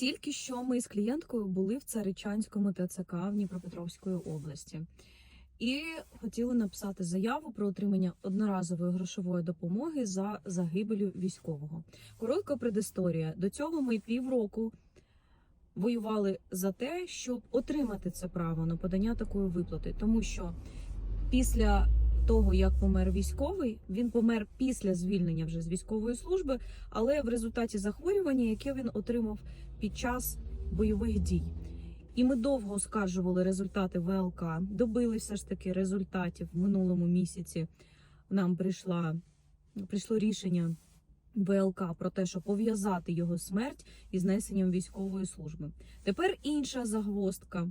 Тільки що ми з клієнткою були в Царичанському ТЦК в Дніпропетровської області і хотіли написати заяву про отримання одноразової грошової допомоги за загибелю військового. Коротка предісторія. До цього ми півроку воювали за те, щоб отримати це право на подання такої виплати, тому що після того, як помер військовий, він помер після звільнення вже з військової служби, але в результаті захворювання, яке він отримав під час бойових дій. І ми довго оскаржували результати ВЛК, добили все ж таки результатів в минулому місяці. Нам прийшла прийшло рішення ВЛК про те, що пов'язати його смерть із несенням військової служби. Тепер інша загвоздка.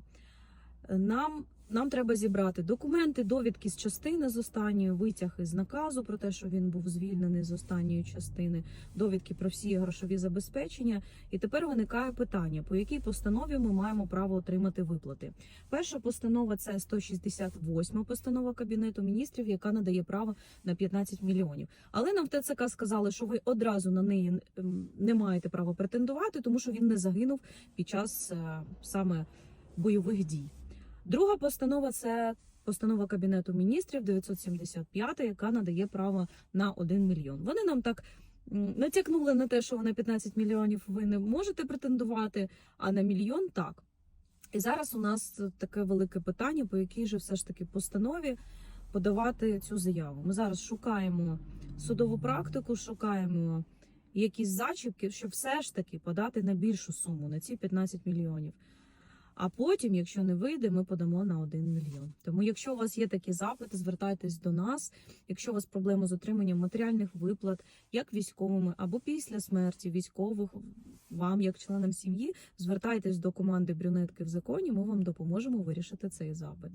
Нам, нам треба зібрати документи, довідки з частини з останньої, витяг із наказу про те, що він був звільнений з останньої частини, довідки про всі грошові забезпечення. І тепер виникає питання, по якій постанові ми маємо право отримати виплати. Перша постанова це 168 постанова Кабінету міністрів, яка надає право на 15 мільйонів. Але нам в ТЦК сказали, що ви одразу на неї не маєте права претендувати, тому що він не загинув під час е, саме бойових дій. Друга постанова це постанова Кабінету міністрів 975, яка надає право на 1 мільйон. Вони нам так натякнули на те, що на 15 мільйонів ви не можете претендувати, а на мільйон так. І зараз у нас таке велике питання, по якій же все ж таки постанові подавати цю заяву. Ми зараз шукаємо судову практику, шукаємо якісь зачіпки, щоб все ж таки подати на більшу суму, на ці 15 мільйонів. А потім, якщо не вийде, ми подамо на 1 мільйон. Тому, якщо у вас є такі запити, звертайтесь до нас. Якщо у вас проблеми з отриманням матеріальних виплат, як військовими або після смерті військових, вам, як членам сім'ї, звертайтесь до команди брюнетки в законі. Ми вам допоможемо вирішити цей запит.